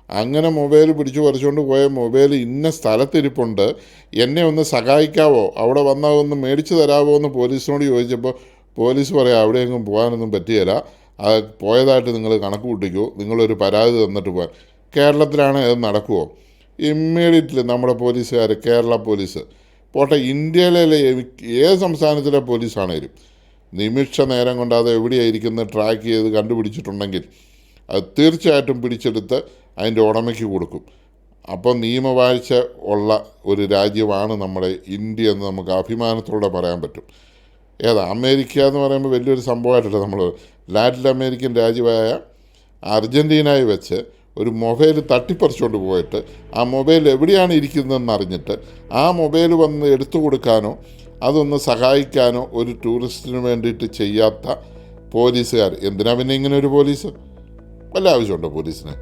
അങ്ങനെ മൊബൈൽ പിടിച്ചു പറിച്ചുകൊണ്ട് പോയ മൊബൈൽ ഇന്ന സ്ഥലത്തിരിപ്പുണ്ട്. എന്നെ ഒന്ന് സഹായിക്കാവോ? അവിടെ വന്നാൽ ഒന്ന് മേടിച്ചു തരാമോ എന്ന് പോലീസിനോട് ചോദിച്ചപ്പോൾ പോലീസ് പറയാം അവിടെയെങ്ങും പോകാനൊന്നും പറ്റിയല്ല അത് പോയതായിട്ട് നിങ്ങൾ കണക്ക് കൂട്ടിക്കോ. നിങ്ങളൊരു പരാതി തന്നിട്ട് പോകാൻ കേരളത്തിലാണ് അത് നടക്കുമോ ഇമ്മീഡിയറ്റ്ലി നമ്മുടെ പോലീസുകാർ കേരള പോലീസ്. പോട്ടെ ഇന്ത്യയിലെ ഏത് സംസ്ഥാനത്തിലെ പോലീസാണേലും. നിമിഷ നേരം കൊണ്ട് അത് എവിടെയായിരിക്കുന്നത് ട്രാക്ക് ചെയ്ത് കണ്ടുപിടിച്ചിട്ടുണ്ടെങ്കിൽ അത് തീർച്ചയായിട്ടും പിടിച്ചെടുത്ത് അതിന്റെ ഉടമയ്ക്ക് കൊടുക്കും. അപ്പോൾ നിയമവാഴ്ച ഉള്ള ഒരു രാജ്യമാണ് നമ്മുടെ ഇന്ത്യ എന്ന് നമുക്ക് അഭിമാനത്തോടെ പറയാൻ പറ്റും. ഏതാ അമേരിക്ക എന്ന് പറയുമ്പോൾ വലിയൊരു സംഭവമായിട്ടല്ല നമ്മൾ ലാറ്റിൻ അമേരിക്കൻ രാജ്യമായ അർജന്റീനയിൽ വെച്ച് ഒരു മൊബൈൽ തട്ടിപ്പറിച്ചുകൊണ്ട് പോയിട്ട് ആ മൊബൈൽ എവിടെയാണ് ഇരിക്കുന്നതെന്ന് അറിഞ്ഞിട്ട് ആ മൊബൈൽ വന്ന് എടുത്തു കൊടുക്കാനോ അതൊന്ന് സഹായിക്കാനോ ഒരു ടൂറിസ്റ്റിന് വേണ്ടിയിട്ട് ചെയ്യാത്ത പോലീസുകാർ. എന്തിനാ പിന്നെ ഇങ്ങനെ ഒരു പോലീസ്? വല്ല ആവശ്യമുണ്ടോ പോലീസിന്?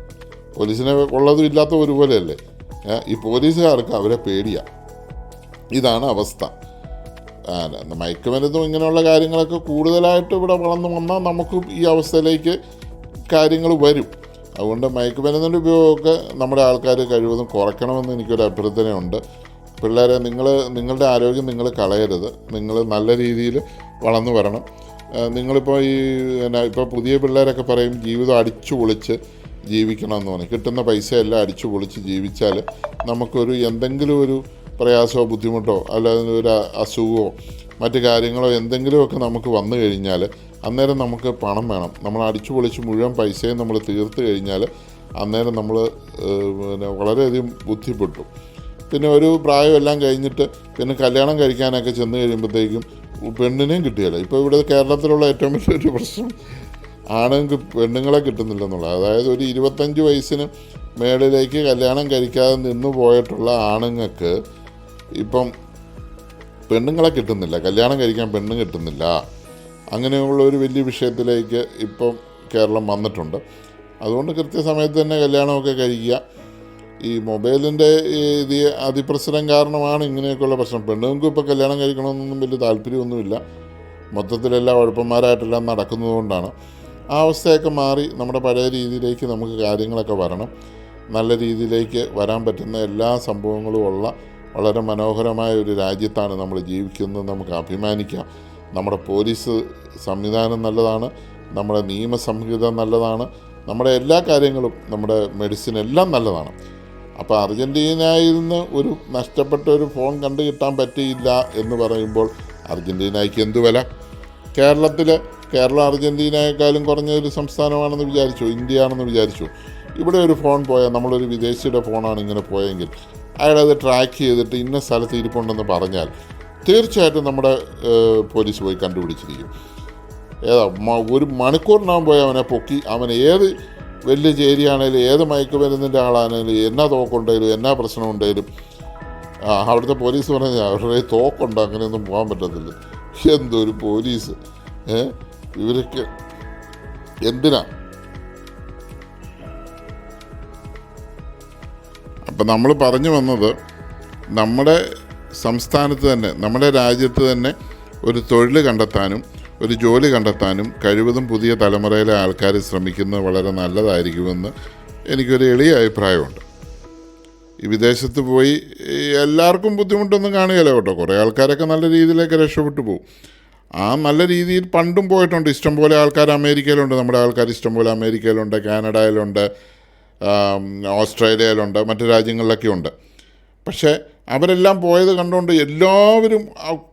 പോലീസിനെ ഉള്ളതും ഇല്ലാത്ത ഒരുപോലെയല്ലേ? ഈ പോലീസുകാർക്ക് അവരെ പേടിയാണ് ഇതാണ് അവസ്ഥ. മയക്കുമരുന്നും ഇങ്ങനെയുള്ള കാര്യങ്ങളൊക്കെ കൂടുതലായിട്ട് ഇവിടെ വളർന്നു വന്നാൽ നമുക്കും ഈ അവസ്ഥയിലേക്ക് കാര്യങ്ങൾ വരും. അതുകൊണ്ട് മയക്കുമരുന്നിന്റെ ഉപയോഗമൊക്കെ നമ്മുടെ ആൾക്കാർ കഴിവതും കുറയ്ക്കണമെന്ന് എനിക്കൊരു അഭ്യർത്ഥനയുണ്ട്. പിള്ളേരെ നിങ്ങൾ നിങ്ങളുടെ ആരോഗ്യം നിങ്ങൾ കളയരുത്. നിങ്ങൾ നല്ല രീതിയിൽ വളർന്നു വരണം. നിങ്ങളിപ്പോൾ ഈ എന്നാ ഇപ്പോൾ പുതിയ പിള്ളേരൊക്കെ പറയും ജീവിതം അടിച്ചു പൊളിച്ച് ജീവിക്കണം എന്ന് പറയും. കിട്ടുന്ന പൈസ എല്ലാം അടിച്ചു പൊളിച്ച് ജീവിച്ചാൽ നമുക്കൊരു എന്തെങ്കിലും ഒരു പ്രയാസമോ ബുദ്ധിമുട്ടോ അല്ലാതെ ഒരു അസുഖമോ മറ്റു കാര്യങ്ങളോ എന്തെങ്കിലുമൊക്കെ നമുക്ക് വന്നു കഴിഞ്ഞാൽ അന്നേരം നമുക്ക് പണം വേണം. നമ്മൾ അടിച്ചു പൊളിച്ച് മുഴുവൻ പൈസയും നമ്മൾ തീർത്ത് കഴിഞ്ഞാൽ അന്നേരം നമ്മൾ പിന്നെ വളരെയധികം ബുദ്ധിപ്പെട്ടു പിന്നെ ഒരു പ്രായമെല്ലാം കഴിഞ്ഞിട്ട് പിന്നെ കല്യാണം കഴിക്കാനൊക്കെ ചെന്ന് കഴിയുമ്പോഴത്തേക്കും പെണ്ണിനെയും കിട്ടിയല്ല. ഇപ്പോൾ ഇവിടെ കേരളത്തിലുള്ള ഏറ്റവും വലിയൊരു പ്രശ്നം ആണുങ്ങൾക്ക് പെണ്ണുങ്ങളെ കിട്ടുന്നില്ലെന്നുള്ളത്. അതായത് ഒരു ഇരുപത്തഞ്ച് വയസ്സിന് മേളിലേക്ക് കല്യാണം കഴിക്കാതെ നിന്ന് പോയിട്ടുള്ള ആണുങ്ങൾക്ക് ഇപ്പം പെണ്ണുങ്ങളെ കിട്ടുന്നില്ല. കല്യാണം കഴിക്കാൻ പെണ്ണ് കിട്ടുന്നില്ല. അങ്ങനെയുള്ള ഒരു വലിയ വിഷയത്തിലേക്ക് ഇപ്പം കേരളം വന്നിട്ടുണ്ട്. അതുകൊണ്ട് കൃത്യസമയത്ത് തന്നെ കല്യാണമൊക്കെ കഴിക്കുക. ഈ മൊബൈലിന്റെ ഇത് അതിപ്രസരം കാരണമാണ് ഇങ്ങനെയൊക്കെയുള്ള പ്രശ്നം. പെണ്ണുങ്ങൾക്ക് ഇപ്പോൾ കല്യാണം കഴിക്കണമെന്നൊന്നും വലിയ താല്പര്യമൊന്നുമില്ല. മൊത്തത്തിലെല്ലാം ഉഴപ്പന്മാരായിട്ടെല്ലാം നടക്കുന്നതുകൊണ്ടാണ്. ആ അവസ്ഥയൊക്കെ മാറി നമ്മുടെ പഴയ രീതിയിലേക്ക് നമുക്ക് കാര്യങ്ങളൊക്കെ വരണം. നല്ല രീതിയിലേക്ക് വരാൻ പറ്റുന്ന എല്ലാ സംഭവങ്ങളും ഉള്ള വളരെ മനോഹരമായ ഒരു രാജ്യത്താണ് നമ്മൾ ജീവിക്കുന്നത് നമുക്ക് അഭിമാനിക്കാം. നമ്മുടെ പോലീസ് സംവിധാനം നല്ലതാണ് നമ്മുടെ നിയമസംഹിത നല്ലതാണ് നമ്മുടെ എല്ലാ കാര്യങ്ങളും നമ്മുടെ മെഡിസിൻ എല്ലാം നല്ലതാണ്. അപ്പോൾ അർജന്റീനയിൽ നിന്ന് ഒരു നഷ്ടപ്പെട്ട ഒരു ഫോൺ കണ്ടു കിട്ടാൻ പറ്റിയില്ല എന്ന് പറയുമ്പോൾ അർജന്റീനയ്ക്ക് എന്തു വില? കേരളത്തിൽ കേരളം അർജന്റീനയെക്കാളും കുറഞ്ഞ ഒരു സംസ്ഥാനമാണെന്ന് വിചാരിച്ചു? ഇന്ത്യയാണെന്ന് വിചാരിച്ചു? ഇവിടെ ഒരു ഫോൺ പോയാൽ നമ്മളൊരു വിദേശിയുടെ ഫോണാണ് ഇങ്ങനെ പോയെങ്കിൽ അയാളത് ട്രാക്ക് ചെയ്തിട്ട് ഇന്ന സ്ഥലത്ത് ഇരിപ്പുണ്ടെന്ന് പറഞ്ഞാൽ തീർച്ചയായിട്ടും നമ്മുടെ പോലീസ് പോയി കണ്ടുപിടിച്ചിരിക്കും. ഏതാ ഒരു മണിക്കൂറിനാകും പോയി അവനെ പൊക്കി അവൻ ഏത് വലിയ ആണെങ്കിലും ഏത് മയക്കുമരുന്നിന്റെ ആളാണെങ്കിലും എന്നാ തോക്കുണ്ടെങ്കിലും എന്നാ പ്രശ്നമുണ്ടെങ്കിലും അവിടുത്തെ പോലീസ് പറഞ്ഞ അവരുടെ തോക്കുണ്ട് അങ്ങനെയൊന്നും പോകാൻ പറ്റത്തില്ല. എന്തൊരു പോലീസ് ഇവരൊക്കെ എന്തിനാ അപ്പം നമ്മൾ പറഞ്ഞു വന്നത് നമ്മുടെ സംസ്ഥാനത്ത് തന്നെ നമ്മുടെ രാജ്യത്ത് തന്നെ ഒരു തൊഴിൽ കണ്ടെത്താനും ഒരു ജോലി കണ്ടെത്താനും കഴിവതും പുതിയ തലമുറയിലെ ആൾക്കാർ ശ്രമിക്കുന്നത് വളരെ നല്ലതായിരിക്കുമെന്ന് എനിക്കൊരു എളിയ അഭിപ്രായമുണ്ട്. ഈ വിദേശത്ത് പോയി എല്ലാവർക്കും ബുദ്ധിമുട്ടൊന്നും കാണുകയില്ല കേട്ടോ. കുറേ ആൾക്കാരൊക്കെ നല്ല രീതിയിലേക്ക് രക്ഷപ്പെട്ടു പോകും. ആ നല്ല രീതിയിൽ പണ്ടും പോയിട്ടുണ്ട്. ഇഷ്ടംപോലെ ആൾക്കാർ അമേരിക്കയിലുണ്ട്. നമ്മുടെ ആൾക്കാർ ഇഷ്ടംപോലെ അമേരിക്കയിലുണ്ട് കാനഡയിലുണ്ട്. ഓസ്ട്രേലിയയിലുണ്ട് മറ്റു രാജ്യങ്ങളിലൊക്കെ ഉണ്ട്. പക്ഷേ അവരെല്ലാം പോയത് കണ്ടുകൊണ്ട് എല്ലാവരും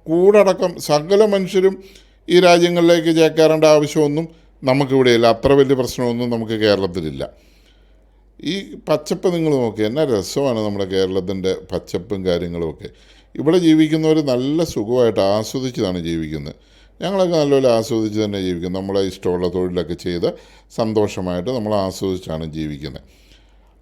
കൂടടക്കം സകല മനുഷ്യരും ഈ രാജ്യങ്ങളിലേക്ക് ചേക്കേറേണ്ട ആവശ്യമൊന്നും നമുക്കിവിടെയില്ല. അത്ര വലിയ പ്രശ്നമൊന്നും നമുക്ക് കേരളത്തിലില്ല. ഈ പച്ചപ്പ് നിങ്ങൾ നോക്കി എന്നാ രസമാണ് നമ്മുടെ കേരളത്തിന്റെ പച്ചപ്പും കാര്യങ്ങളുമൊക്കെ ഇവിടെ ജീവിക്കുന്നവർ നല്ല സുഖമായിട്ട് ആസ്വദിച്ചതാണ് ജീവിക്കുന്നത്. ഞങ്ങളൊക്കെ നല്ലപോലെ ആസ്വദിച്ച് തന്നെ ജീവിക്കുന്നത് നമ്മളെ ഇഷ്ടമുള്ള തൊഴിലൊക്കെ ചെയ്ത് സന്തോഷമായിട്ട് നമ്മൾ ആസ്വദിച്ചാണ് ജീവിക്കുന്നത്.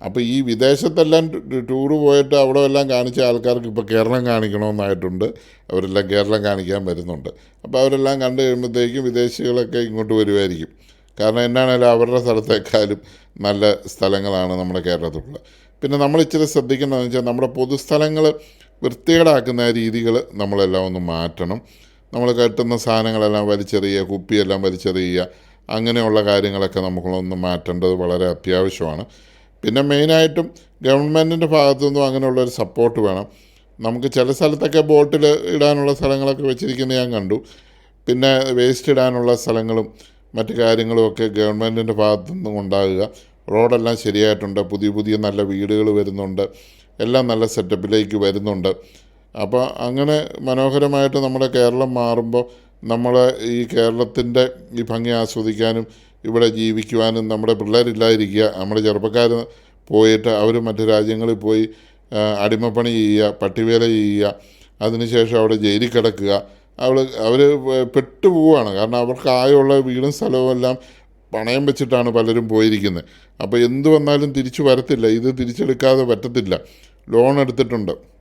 അപ്പോൾ ഈ വിദേശത്തെല്ലാം ടൂറ് പോയിട്ട് അവിടെ എല്ലാം കാണിച്ച ആൾക്കാർക്ക് ഇപ്പോൾ കേരളം കാണിക്കണമെന്നായിട്ടുണ്ട്. അവരെല്ലാം കേരളം കാണിക്കാൻ വരുന്നുണ്ട്. അപ്പോൾ അവരെല്ലാം കണ്ടു കഴിയുമ്പോഴത്തേക്കും വിദേശികളൊക്കെ ഇങ്ങോട്ട് വരുമായിരിക്കും കാരണം എന്നാണേലും അവരുടെ സ്ഥലത്തേക്കാളും നല്ല സ്ഥലങ്ങളാണ് നമ്മുടെ കേരളത്തിലുള്ളത്. പിന്നെ നമ്മൾ ഇച്ചിരി ശ്രദ്ധിക്കേണ്ടതെന്ന് വെച്ചാൽ നമ്മുടെ പൊതുസ്ഥലങ്ങൾ വൃത്തികേടാക്കുന്ന രീതികൾ നമ്മളെല്ലാം ഒന്ന് മാറ്റണം. നമ്മൾ കെട്ടുന്ന സാധനങ്ങളെല്ലാം വലിച്ചെറിയുക കുപ്പിയെല്ലാം വലിച്ചെറിയുക അങ്ങനെയുള്ള കാര്യങ്ങളൊക്കെ നമുക്കൊന്ന് മാറ്റേണ്ടത് വളരെ അത്യാവശ്യമാണ്. പിന്നെ മെയിനായിട്ടും ഗവൺമെന്റിന്റെ ഭാഗത്തുനിന്നും അങ്ങനെയുള്ള ഒരു സപ്പോർട്ട് വേണം. നമുക്ക് ചില സ്ഥലത്തൊക്കെ ബോട്ടിൽ ഇടാനുള്ള സ്ഥലങ്ങളൊക്കെ വെച്ചിരിക്കുന്നത് ഞാൻ കണ്ടു. പിന്നെ വേസ്റ്റ് ഇടാനുള്ള സ്ഥലങ്ങളും മറ്റു കാര്യങ്ങളുമൊക്കെ ഗവൺമെന്റിന്റെ ഭാഗത്തു നിന്നും ഉണ്ടാകുക. റോഡെല്ലാം ശരിയായിട്ടുണ്ട്. പുതിയ പുതിയ നല്ല വീടുകൾ വരുന്നുണ്ട്. എല്ലാം നല്ല സെറ്റപ്പിലേക്ക് വരുന്നുണ്ട്. അപ്പോൾ അങ്ങനെ മനോഹരമായിട്ട് നമ്മുടെ കേരളം മാറുമ്പോൾ നമ്മൾ ഈ കേരളത്തിന്റെ ഈ ഭംഗി ആസ്വദിക്കാനും ഇവിടെ ജീവിക്കുവാനും നമ്മുടെ പിള്ളേരില്ലാതിരിക്കുക നമ്മുടെ ചെറുപ്പക്കാർ പോയിട്ട് അവർ മറ്റു രാജ്യങ്ങളിൽ പോയി അടിമപ്പണി ചെയ്യുക പട്ടിവേല ചെയ്യുക അതിനുശേഷം അവിടെ ജയിലിൽ കിടക്കുക അവൾ അവർ പെട്ടുപോവാണ് കാരണം അവർക്ക് ആയുള്ള വീടും സ്ഥലവും എല്ലാം പണയം വെച്ചിട്ടാണ് പലരും പോയിരിക്കുന്നത്. അപ്പോൾ എന്ത് വന്നാലും തിരിച്ചു വരത്തില്ല. ഇത് തിരിച്ചെടുക്കാതെ പറ്റത്തില്ല. ലോൺ എടുത്തിട്ടുണ്ട്.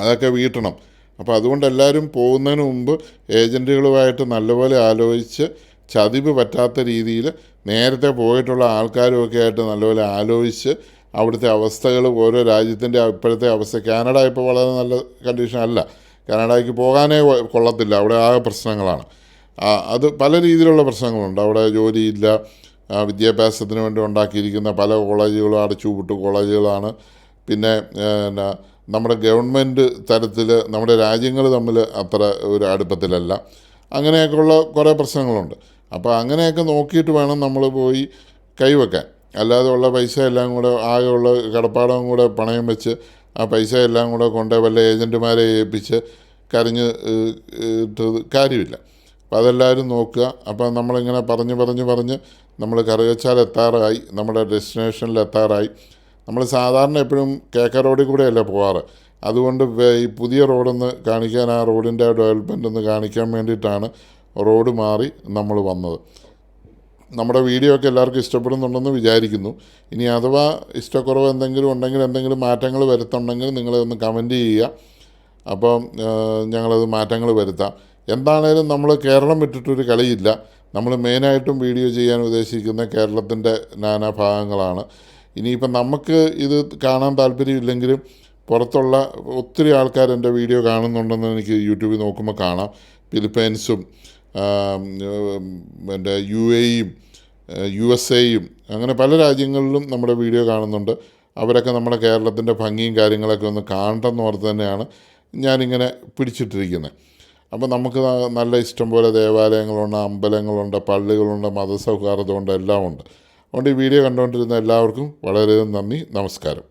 അതൊക്കെ വീട്ടണം. അപ്പോൾ അതുകൊണ്ട് എല്ലാവരും പോകുന്നതിന് മുമ്പ് ഏജന്റുകളുമായിട്ട് നല്ലപോലെ ആലോചിച്ച് ചതിവ് പറ്റാത്ത രീതിയിൽ നേരത്തെ പോയിട്ടുള്ള ആൾക്കാരുമൊക്കെ ആയിട്ട് നല്ലപോലെ ആലോചിച്ച് അവിടുത്തെ അവസ്ഥകൾ ഓരോ രാജ്യത്തിന്റെ ഇപ്പോഴത്തെ അവസ്ഥ. കാനഡ ഇപ്പോൾ വളരെ നല്ല കണ്ടീഷൻ അല്ല. കാനഡയ്ക്ക് പോകാനേ കൊള്ളത്തില്ല. അവിടെ ആകെ പ്രശ്നങ്ങളാണ്. അത് പല രീതിയിലുള്ള പ്രശ്നങ്ങളുണ്ട്. അവിടെ ജോലിയില്ല. വിദ്യാഭ്യാസത്തിന് വേണ്ടി ഉണ്ടാക്കിയിരിക്കുന്ന പല കോളേജുകളും അടച്ചുപൂട്ട് കോളേജുകളാണ്. പിന്നെ നമ്മുടെ ഗവൺമെന്റ് തലത്തിൽ നമ്മുടെ രാജ്യങ്ങൾ തമ്മിൽ അത്ര ഒരു അടുപ്പത്തിലല്ല. അങ്ങനെയൊക്കെയുള്ള കുറേ പ്രശ്നങ്ങളുണ്ട്. അപ്പോൾ അങ്ങനെയൊക്കെ നോക്കിയിട്ട് വേണം നമ്മൾ പോയി കൈവെക്കാൻ. അല്ലാതെ ഉള്ള പൈസ എല്ലാം കൂടെ ആകെയുള്ള കടപ്പാടവും കൂടെ പണയം വെച്ച് ആ പൈസ എല്ലാം കൂടെ കൊണ്ട് വല്ല ഏജന്റുമാരെ ഏൽപ്പിച്ച് കരഞ്ഞ് കാര്യമില്ല. അപ്പോൾ അതെല്ലാവരും നോക്കുക. അപ്പോൾ നമ്മളിങ്ങനെ പറഞ്ഞ് പറഞ്ഞ് പറഞ്ഞ് നമ്മൾ കറുകച്ചാൽ എത്താറായി നമ്മുടെ ഡെസ്റ്റിനേഷനിൽ എത്താറായി നമ്മൾ സാധാരണ എപ്പോഴും കേക്ക റോഡിൽ കൂടെയല്ല പോകാറ് അതുകൊണ്ട് ഈ പുതിയ റോഡൊന്ന് കാണിക്കാൻ ആ റോഡിന്റെ ഡെവലപ്മെന്റ് ഒന്ന് കാണിക്കാൻ വേണ്ടിയിട്ടാണ് റോഡ് മാറി നമ്മൾ വന്നത്. നമ്മുടെ വീഡിയോ ഒക്കെ എല്ലാവർക്കും ഇഷ്ടപ്പെടുന്നുണ്ടെന്ന് വിചാരിക്കുന്നു. ഇനി അഥവാ ഇഷ്ടക്കുറവ് എന്തെങ്കിലും ഉണ്ടെങ്കിൽ എന്തെങ്കിലും മാറ്റങ്ങൾ വരുത്തുണ്ടെങ്കിൽ നിങ്ങളൊന്ന് കമന്റ് ചെയ്യുക. അപ്പം ഞങ്ങളത് മാറ്റങ്ങൾ വരുത്താം. എന്താണേലും നമ്മൾ കേരളം വിട്ടിട്ടൊരു കളിയില്ല. നമ്മൾ മെയിനായിട്ടും വീഡിയോ ചെയ്യാൻ ഉദ്ദേശിക്കുന്ന കേരളത്തിന്റെ നാനാ ഭാഗങ്ങളാണ് ഇനിയിപ്പം നമുക്ക് ഇത് കാണാൻ താല്പര്യമില്ലെങ്കിലും പുറത്തുള്ള ഒത്തിരി ആൾക്കാർ എന്റെ വീഡിയോ കാണുന്നുണ്ടെന്ന് എനിക്ക് യൂട്യൂബിൽ നോക്കുമ്പോൾ കാണാം. ഫിലിപ്പൈൻസും എന്റെ യു എയും യു എസ് എയും അങ്ങനെ പല രാജ്യങ്ങളിലും നമ്മുടെ വീഡിയോ കാണുന്നുണ്ട്. അവരൊക്കെ നമ്മുടെ കേരളത്തിന്റെ ഭംഗിയും കാര്യങ്ങളൊക്കെ ഒന്ന് കാണണമെന്ന് ഓർത്ത് തന്നെയാണ് ഞാനിങ്ങനെ പിടിച്ചിട്ടിരിക്കുന്നത് അപ്പോൾ നമുക്ക് നല്ല ഇഷ്ടം പോലെ ദേവാലയങ്ങളുണ്ട് അമ്പലങ്ങളുണ്ട് പള്ളികളുണ്ട് മതസൗഹാർദ്ദമുണ്ട് എല്ലാം ഉണ്ട് അതുകൊണ്ട് ഈ വീഡിയോ കണ്ടുകൊണ്ടിരുന്ന എല്ലാവർക്കും വളരെയധികം നന്ദി. നമസ്കാരം.